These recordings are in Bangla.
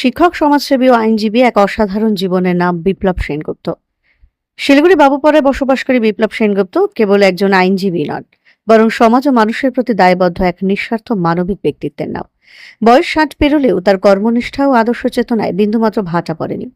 শিক্ষক, সমাজসেবী ও আইনজীবী এক অসাধারণ জীবনের নাম বিপ্লব সেনগুপ্ত। শিলিগুড়ি বাবুপাড়ায় বসবাসকারী বিপ্লব সেনগুপ্ত কেবল একজন আইনজীবী নন, বরং সমাজ ও মানুষের প্রতি দায়বদ্ধ এক নিঃস্বার্থ মানবিক ব্যক্তিত্বের নাম। বয়স ষাট পেরোলেও তার কর্মনিষ্ঠা ও আদর্শ চেতনায় বিন্দুমাত্র ভাটা পড়েনি।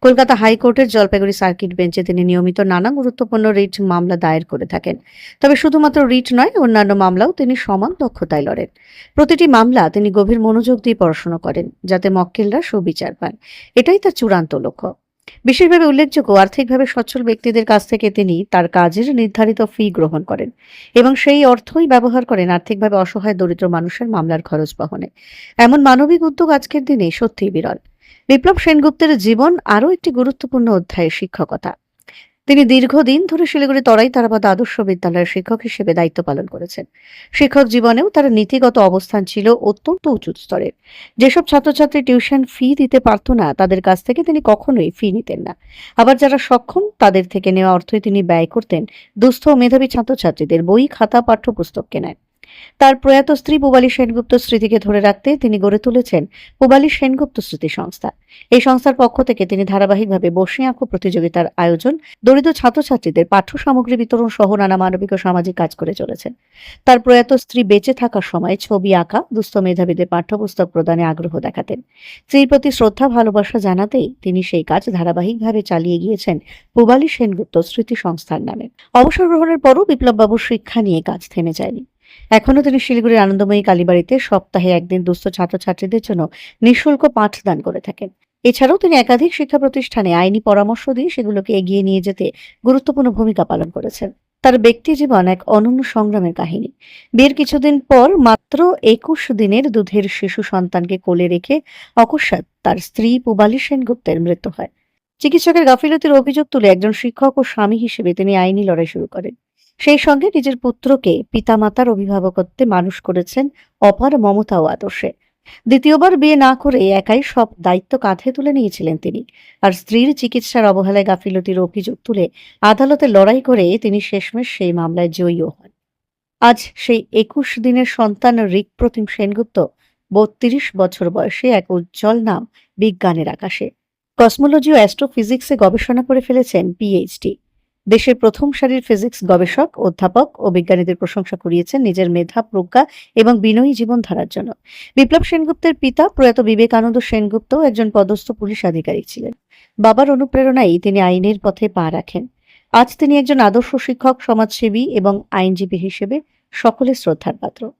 কলকাতা হাইকোর্টের জলপাইগুড়ি সার্কিট বেঞ্চে তিনি নিয়মিত নানা গুরুত্বপূর্ণ রিট মামলা দায়ের করে থাকেন। তবে শুধুমাত্র রিট নয়, অন্যান্য মামলাও তিনি সমান দক্ষতায় লড়েন। প্রতিটি মামলা তিনি গভীর মনোযোগ দিয়ে পড়াশোনা করেন, যাতে মক্কেলরা সুবিচার পান। এটাই তার চূড়ান্ত লক্ষ্য। বিশেষভাবে উল্লেখযোগ্য, আর্থিকভাবে সচ্ছল ব্যক্তিদের কাছ থেকে তিনি তার কাজের নির্ধারিত ফি গ্রহণ করেন এবং সেই অর্থই ব্যবহার করেন আর্থিকভাবে অসহায় দরিদ্র মানুষের মামলার খরচ বহনে। এমন মানবিক উদ্যোগ আজকের দিনে সত্যিই বিরল। বিপ্লব সেনগুপ্তের জীবন আরও একটি গুরুত্বপূর্ণ অধ্যায়ের শিক্ষকতা। তিনি দীর্ঘদিন ধরে শিলিগুড়ি তরাই তারাবাদ আদর্শ বিদ্যালয়ের শিক্ষক হিসেবে দায়িত্ব পালন করেছেন। শিক্ষক জীবনেও তার নীতিগত অবস্থান ছিল অত্যন্ত উঁচু স্তরের যেসব ছাত্রছাত্রী টিউশন ফি দিতে পারত না, তাদের কাছ থেকে তিনি কখনোই ফি নিতেন না। আবার যারা সক্ষম, তাদের থেকে নেওয়া অর্থই তিনি ব্যয় করতেন। দুস্থ মেধাবী ছাত্রছাত্রীদের বই, খাতা, পাঠ্যপুস্তক কেনায়। তার প্রয়াত স্ত্রী পুবালী সেনগুপ্ত স্মৃতিকে ধরে রাখতে তিনি গড়ে তুলেছেন পুবালী সেনগুপ্ত স্মৃতি সংস্থা। এই সংস্থার পক্ষ থেকে তিনি ধারাবাহিকভাবে বসে আঁকো প্রতিযোগিতার আয়োজন, দরিদ্র ছাত্রছাত্রীদের পাঠ্য সামগ্রী বিতরণ সহ নানা মানবিক ও সামাজিক কাজ করে চলেছেন। তার প্রয়াত স্ত্রী বেঁচে থাকার সময় ছবি আঁকা, দুস্থ মেধাবীদের পাঠ্যপুস্তক প্রদানে আগ্রহ দেখাতেন। স্ত্রীর প্রতি শ্রদ্ধা, ভালোবাসা জানাতেই তিনি সেই কাজ ধারাবাহিকভাবে চালিয়ে গিয়েছেন পুবালী সেনগুপ্ত স্মৃতি সংস্থার নামে। অবসর গ্রহণের পরও বিপ্লববাবুর শিক্ষা নিয়ে কাজ থেমে যায়নি। এখনও তিনি শিলিগুড়ির আনন্দময়ী কালীবাড়িতে সপ্তাহে একদিন দুস্থ ছাত্রছাত্রীদের জন্য নিঃশুল্ক পাঠদান করে থাকেন। এছাড়াও তিনি একাধিক শিক্ষা প্রতিষ্ঠানে আইনি পরামর্শ দিয়ে সেগুলোকে এগিয়ে নিয়ে যেতে গুরুত্বপূর্ণ ভূমিকা পালন করেছেন। তার ব্যক্তি জীবন এক অনন্য সংগ্রামের কাহিনী। বিয়ের কিছুদিন পর মাত্র একুশ দিনের দুধের শিশু সন্তানকে কোলে রেখে অকস্মাৎ তার স্ত্রী পুবালী সেনগুপ্তের মৃত্যু হয়। চিকিৎসকের গাফিলতির অভিযোগ তুলে একজন শিক্ষক ও স্বামী হিসেবে তিনি আইনি লড়াই শুরু করেন। সেই সঙ্গে নিজের পুত্রকে পিতামাতার অভিভাবকত্বে মানুষ করেছেন অপার মমতা ও আদর্শে। দ্বিতীয়বার বিয়ে না করে একাই সব দায়িত্ব কাঁধে তুলে নিয়েছিলেন তিনি। আর স্ত্রীর চিকিৎসার অবহেলায় গাফিলতির অভিযোগ তুলে আদালতে লড়াই করে তিনি শেষমেশ সেই মামলায় জয়ীও হন। আজ সেই একুশ দিনের সন্তান রিক প্রতিম সেনগুপ্ত বত্রিশ বছর বয়সে এক উজ্জ্বল নাম বিজ্ঞানের আকাশে। কসমোলজি ও অ্যাস্ট্রোফিজিক্সে গবেষণা করে ফেলেছেন পিএইচডি। দেশের প্রথম সারির ফিজিক্স গবেষক, অধ্যাপক ও বিজ্ঞানীদের প্রশংসা কুড়িয়েছেন নিজের মেধা, প্রজ্ঞা এবং বিনয়ী জীবনধারার জন্য। বিপ্লব সেনগুপ্তের পিতা প্রয়াত বিবেকানন্দ সেনগুপ্ত একজন পদস্থ পুলিশ আধিকারিক ছিলেন। বাবার অনুপ্রেরণায় তিনি আইনের পথে পা রাখেন। আজ তিনি একজন আদর্শ শিক্ষক, সমাজসেবী এবং আইনজীবী হিসেবে সকলের শ্রদ্ধার পাত্র।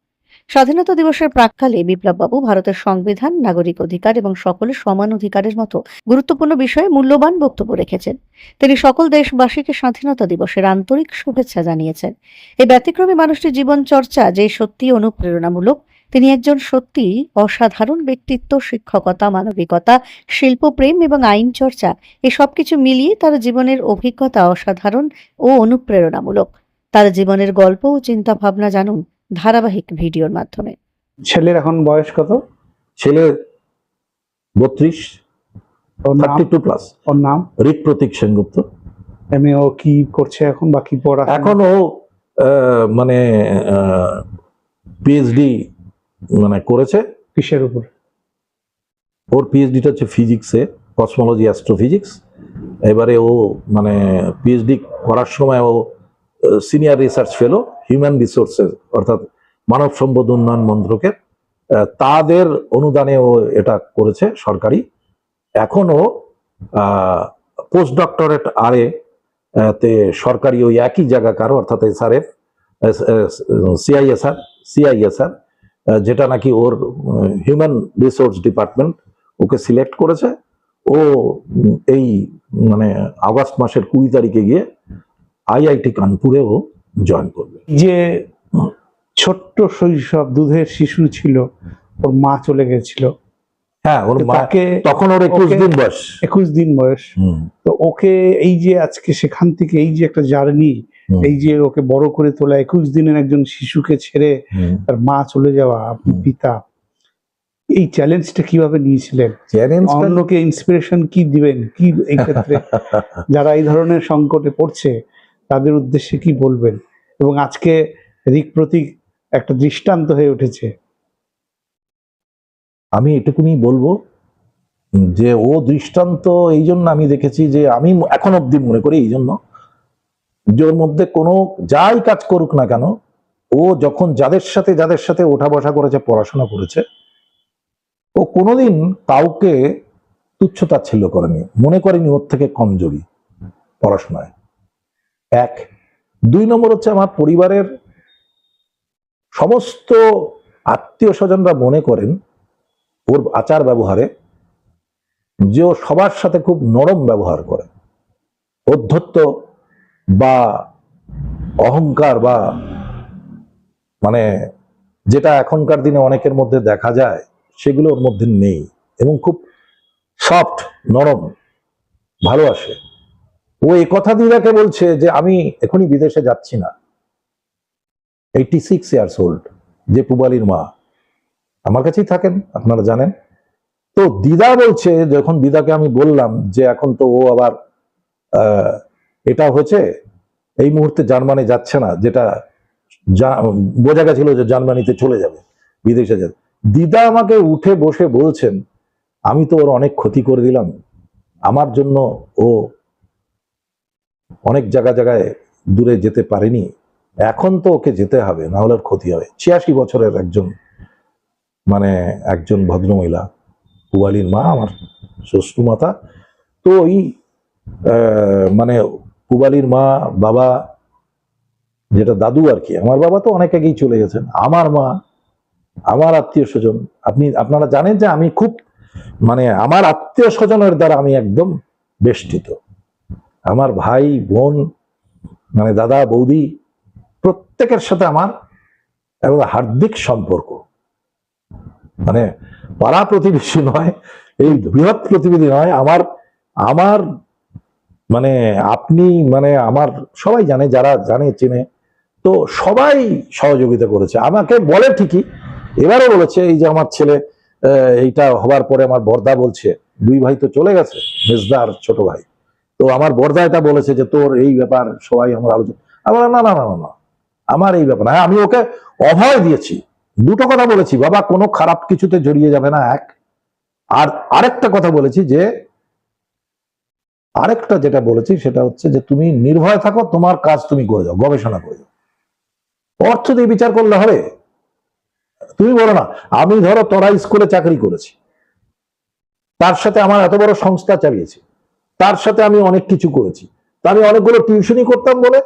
স্বাধীনতা দিবসের প্রাককালে বিপ্লববাবু ভারতের সংবিধান, নাগরিক অধিকার এবং সকলের সমান অধিকারের মতো গুরুত্বপূর্ণ বিষয়ে মূল্যবান বক্তব্য রেখেছেন। তিনি সকল দেশবাসীকে স্বাধীনতা দিবসের আন্তরিক শুভেচ্ছা জানিয়েছেন। এই ব্যতিক্রমী মানুষটির জীবন চর্চা যে সত্যি অনুপ্রেরণামূলক, তিনি একজন সত্যি অসাধারণ ব্যক্তিত্ব, শিক্ষকতা, মানবিকতা, শিল্পপ্রেম এবং আইন চর্চা এই সবকিছু মিলিয়ে তার জীবনের অভিজ্ঞতা অসাধারণ ও অনুপ্রেরণামূলক। তার জীবনের গল্প ও চিন্তা ভাবনা জানুন ধারাবাহিক ভিডিওর মাধ্যমে। ছেলের এখন বয়স কত? ছেলে বত্রিশ ওর নাম? থার্টি টু প্লাস ওর নাম? রিক প্রতীক সেনগুপ্ত। এমনি ও কি করছে এখন বা কি পড়া এখন ও আহ, মানে পিএইচডি মানে করেছে। কিসের উপর? ওর পিএইচডিটা হচ্ছে ফিজিক্সে কসমোলজি অ্যাস্ট্রোফিজিক্স এবারে ও মানে পিএইচডি করার সময় ও senior research fellow human resources অর্থাৎ মানব সম্পদ উন্নয়ন মন্ত্রকের তাদের অনুদানে ও এটা করেছে সরকারি। এখনও পোস্ট ডক্টরেট আরে তে সরকারি ওই একই জায়গা কারও, অর্থাৎ এসআরএফ সিআইএসআর সিআইএসআর যেটা নাকি ওর হিউম্যান রিসোর্স ডিপার্টমেন্ট ওকে সিলেক্ট করেছে। ও এই মানে আগস্ট মাসের কুড়ি তারিখে গিয়ে আইআইটি কানপুরে ও জয়েন করবে। যে ছোট্ট শৈশব দুধের শিশু ছিল ওর মা চলে গেছিল। হ্যাঁ ওর তো মা তাকে তখন ওর একুশ দিন বয়স। একুশ দিন বয়স। তো ওকে এই যে আজকে সেখান থেকে এই যে একটা জার্নি এই যে ওকে বড় করে তোলা একুশ দিনের একজন শিশুকে ছেড়ে তার মা চলে যাওয়া পিতা এই চ্যালেঞ্জটা কীভাবে নিয়েছিলেন? অন্যকে ইন্সপিরেশন কি দিবেন? কি এই ক্ষেত্রে? যারা এই ধরনের সংকটে পড়ছে তাদের উদ্দেশ্যে কি বলবেন? এবং আজকে রিক প্রতীক একটা দৃষ্টান্ত হয়ে উঠেছে। আমি এটুকুনি বলব, যে ও দৃষ্টান্ত এই জন্য আমি দেখেছি যে আমি এখন অব্দি মনে করি এই জন্য, যে ওর মধ্যে কোনো যাই কাজ করুক না কেন, ও যখন যাদের সাথে যাদের সাথে ওঠা বসা করেছে, পড়াশোনা করেছে, ও কোনোদিন কাউকে তুচ্ছ তাচ্ছিল্য করেনি, মনে করেনি ওর থেকে কমজোরি পড়াশোনায়। এক। দুই নম্বর হচ্ছে আমার পরিবারের সমস্ত আত্মীয় স্বজনরা মনে করেন ওর আচার ব্যবহারে যে ও সবার সাথে খুব নরম ব্যবহার করে। অধ্যত্ত বা অহংকার বা মানে যেটা এখনকার দিনে অনেকের মধ্যে দেখা যায়, সেগুলো ওর মধ্যে নেই এবং খুব সফট নরম ভালোবাসে ও এ কথা দিদাকে বলছে যে, আমি এখনই বিদেশে যাচ্ছি না। এইটি সিক্স ইয়ার্স ওল্ড যে পুবালির মা। আমার কাছেই থাকেন, আপনারা জানেন। তো দিদা বলছে, যখন দিদাকে আমি বললাম যে, এখন তো ও আবার এটা হয়েছে, এই মুহূর্তে জার্মানি যাচ্ছে না, যেটা বোঝা গেছিল যে জার্মানিতে চলে যাবে, বিদেশে যাবে। দিদা আমাকে উঠে বসে বলছেন, আমি তো ওর অনেক ক্ষতি করে দিলাম। আমার জন্য ও অনেক জায়গা জায়গায় দূরে যেতে পারেনি। এখন তো ওকে যেতে হবে, না হলে ক্ষতি হবে। ছিয়াশি বছরের একজন মানে একজন ভদ্রমহিলা পুবালির মা, আমার শ্বশুর মাতা। তো ওই মানে পুবালির মা, বাবা, যেটা দাদু আর কি, আমার বাবা তো অনেক আগেই চলে গেছেন। আমার মা, আমার আত্মীয় স্বজন, আপনি, আপনারা জানেন যে আমি খুব মানে আমার আত্মীয় স্বজনের দ্বারা আমি একদম বেষ্টিত। আমার ভাই, বোন মানে দাদা, বৌদি, প্রত্যেকের সাথে আমার এবং হার্দিক সম্পর্ক। মানে পাড়া প্রতিবেশী নয়, এই বৃহৎ প্রতিবেদী নয়, আমার আমার মানে আপনি মানে আমার সবাই জানে, যারা জানে, চেনে। তো সবাই সহযোগিতা করেছে। আমাকে বলে ঠিকই, এবারও বলেছে, এই যে আমার ছেলে এইটা হবার পরে আমার বর্দা বলছে, দুই ভাই তো চলে গেছে মেজদা আর ছোট ভাই। তো আমার বর্দা এটা বলেছে যে তোর এই ব্যাপার সবাই আমার আলোচনা আমি না না না না, আমার এই ব্যাপার না। আমি ওকে অভয় দিয়েছি। দুটো কথা বলেছি। বাবা, কোনো খারাপ কিছুতে জড়িয়ে যাবে না, এক। আর আরেকটা কথা বলেছি যে, আরেকটা যেটা বলেছি সেটা হচ্ছে যে, তুমি নির্ভয় থাকো, তোমার কাজ তুমি করে যাও, গবেষণা করে যাও। অর্থ দিয়ে বিচার করলে হবে। তুমি বলো না, আমি ধরো তোরা স্কুলে চাকরি করেছি। তার সাথে আমার এত বড় সংস্থা চালিয়েছি। তার সাথে আমি অনেক কিছু করেছি। তা আমি অনেকগুলো টিউশনই করতাম বলে।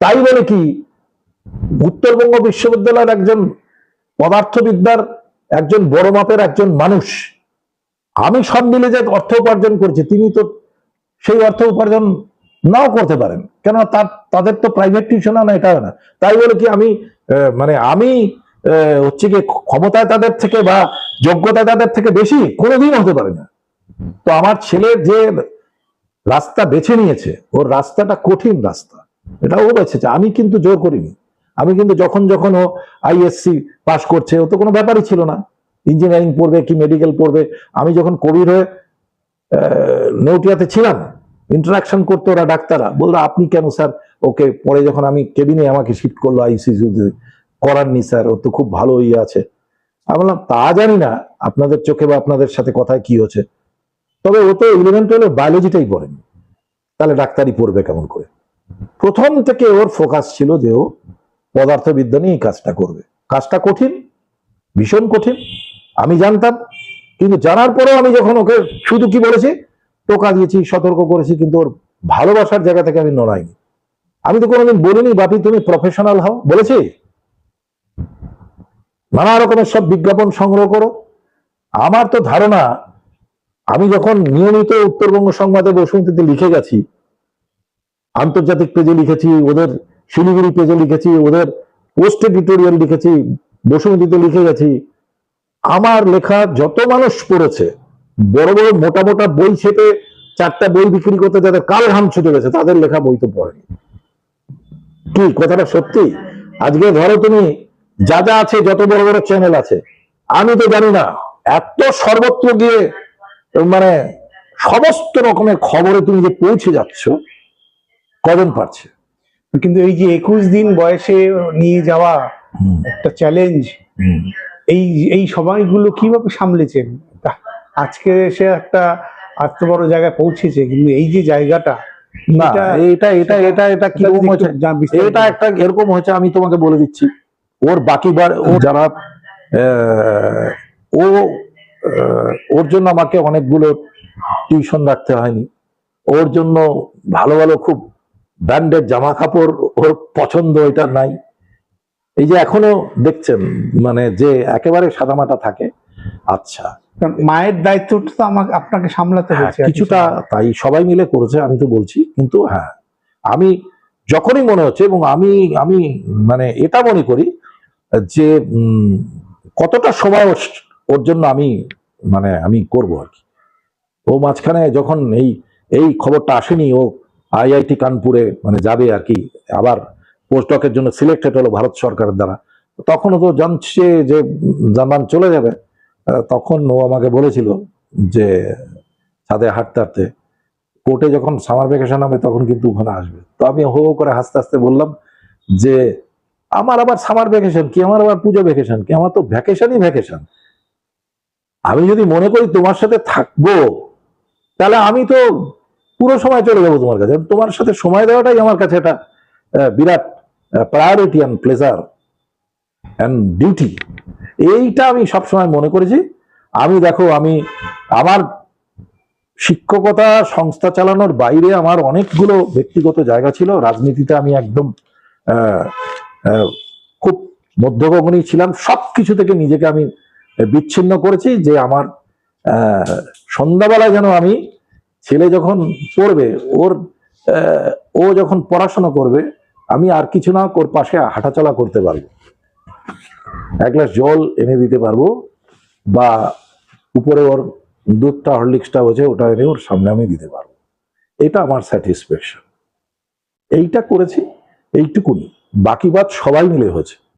তাই বলে কি, উত্তরবঙ্গ বিশ্ববিদ্যালয়ের একজন পদার্থবিদ্যার, একজন বড় মাপের একজন মানুষ, আমি সব মিলে যে অর্থ উপার্জন করছি, তিনি তো সেই অর্থ উপার্জন নাও করতে পারেন। কেন তার, তাদের তো প্রাইভেট টিউশন না এটা না। তাই বলে কি, আমি মানে আমি হচ্ছে কি, ক্ষমতায় তাদের থেকে বা যোগ্যতায় তাদের থেকে বেশি কোনোদিন হতে পারে না। তো আমার ছেলে যে রাস্তা বেছে নিয়েছে ওর রাস্তাটা কঠিন রাস্তা। এটা ও বেছেছে আমি কিন্তু জোর করিনি। আমি কিন্তু যখন যখন ও আইএসসি পাশ করছে ও তো কোনো ব্যাপারই ছিল না। ইঞ্জিনিয়ারিং পড়বে কি মেডিকেল পড়বে? আমি যখন কোভিড হয়ে আহ, নেউটিয়াতে ছিলাম ইন্টারাকশন করতো ওরা ডাক্তাররা। বলল আপনি কেন স্যার ওকে পরে যখন আমি কেবিনে আমাকে শিফট করল আইসিসিউ করাননি স্যার ওর তো খুব ভালো ইয়ে আছে। আমি বললাম তা জানি না। আপনাদের চোখে বা আপনাদের সাথে কথায় কি হচ্ছে? তবে ও তো ইলেভেন টুয়েলভ বায়োলজিটাই পড়েনি। তাহলে ডাক্তারি পড়বে কেমন করে? প্রথম থেকে ওর ফোকাস ছিল যে ও পদার্থবিদ্যা নিয়ে কাজটা করবে। কাজটা কঠিন, ভীষণ কঠিন, আমি জানতাম, কিন্তু জানার পরেও আমি যখন ওকে শুধু কি বলেছি, টোকা দিয়েছি, সতর্ক করেছি, কিন্তু ওর ভালোবাসার জায়গা থেকে আমি নড়াইনি। আমি তো কোনোদিন বলিনি, বাপি, তুমি প্রফেশনাল হও। বলেছি? নানা রকমের সব বিজ্ঞাপন সংগ্রহ করো। আমার তো ধারণা আমি যখন নিয়মিত উত্তরবঙ্গ সংবাদে বসুমতিতে লিখে গেছি, আন্তর্জাতিক পেজে লিখেছি, ওদের শিলিগুড়ি পেজে লিখেছি, ওদের পোস্ট এডিটোরিয়াল লিখেছি বসুমতিতে লিখে গেছি, আমার লেখা যত মানুষ পড়েছে, বড় বড় মোটা মোটা বই ছেপে চারটা বই বিক্রি করতে যাদের কাল ঘাম ছুটে গেছে, তাদের লেখা বই তো পড়েনি। কি, কথাটা সত্যি? আজকে ধরো তুমি, যা যা আছে, যত বড় বড় চ্যানেল আছে, আমি তো জানি না, এত সর্বত্র গিয়ে মানে সমস্ত রকমের খবরে তুমি যে পৌঁছে যাচ্ছ কজন পারছে কিন্তু এই যে একুশ দিন বয়সে নিয়ে যাওয়া একটা চ্যালেঞ্জ এই এই সময়গুলো কীভাবে সামলেছেন আজকে সে একটা এত বড় জায়গায় পৌঁছেছে কিন্তু এই যে জায়গাটা না এটা- এটা এটা এটা কীরকম হয়েছে? এটা একটা এরকম হয়েছে আমি তোমাকে বলে দিচ্ছি। ওর বাকি বার ও যারা আহ, ও ওর জন্য আমাকে অনেকগুলো টিউশন রাখতে হয়নি। ওর জন্য ভালো ভালো খুব ব্র্যান্ডেড জামা কাপড় ওর পছন্দ এটা নাই। এই যে এখনও দেখছেন মানে যে একেবারে সাদামাটা থাকে আচ্ছা। কারণ মায়ের দায়িত্বটা তো আমাকে আপনাকে সামলাতে হ্যাঁ, হয়েছে কিছুটা তাই সবাই মিলে করেছে আমি তো বলছি কিন্তু হ্যাঁ আমি যখনই মনে হচ্ছে এবং আমি আমি মানে এটা মনে করি যে কতটা সময় ওর- জন্য আমি মানে আমি করব আর কি। ও মাঝখানে যখন এই এই খবরটা আসেনি, ও আইআইটি কানপুরে মানে যাবে আর কি, আবার পোস্টডকের জন্য সিলেক্টেড হলো ভারত সরকারের দ্বারা। তখনও তো জানছে যে জামান চলে যাবে। তখন ও আমাকে বলেছিল যে, ছাদে হাঁটতে হাঁটতে, কোর্টে যখন সামার ভ্যাকেশন হবে, তখন কিন্তু ওখানে আসবে। তো আমি হো হো করে হাসতে হাসতে বললাম যে, আমার আবার সামার ভ্যাকেশন কি? আমার আবার পুজো ভ্যাকেশন কি? আমার তো ভ্যাকেশনই ভ্যাকেশন। আমি যদি মনে করি তোমার সাথে থাকব, তাহলে আমি তো পুরো সময় চলে যাব তোমার কাছে। তোমার সাথে সময় দেওয়াটাই আমার কাছে একটা বিরাট priority and pleasure and duty এইটা আমি সবসময় মনে করেছি। আমি দেখো, আমি, আমার শিক্ষকতা সংস্থা চালানোর বাইরে আমার অনেকগুলো ব্যক্তিগত জায়গা ছিল। রাজনীতিতে আমি একদম খুব মধ্যগমনী ছিলাম। সব কিছু থেকে নিজেকে আমি বিচ্ছিন্ন করেছি যে আমার সন্ধ্যাবেলায় যেন আমি ছেলে যখন পড়বে, ওর ও যখন পড়াশোনা করবে, আমি আর কিছু না ওর পাশে হাঁটাচলা করতে পারব। এক গ্লাস জল এনে দিতে পারব বা উপরে ওর দুধটা, হরলিক্সটা হয়েছে, ওটা এনে ওর সামনে আমি দিতে পারব। এটা আমার স্যাটিসফ্যাকশন এইটা করেছি, এইটুকুনি। বাকি বাদ সবাই মিলে হয়েছে।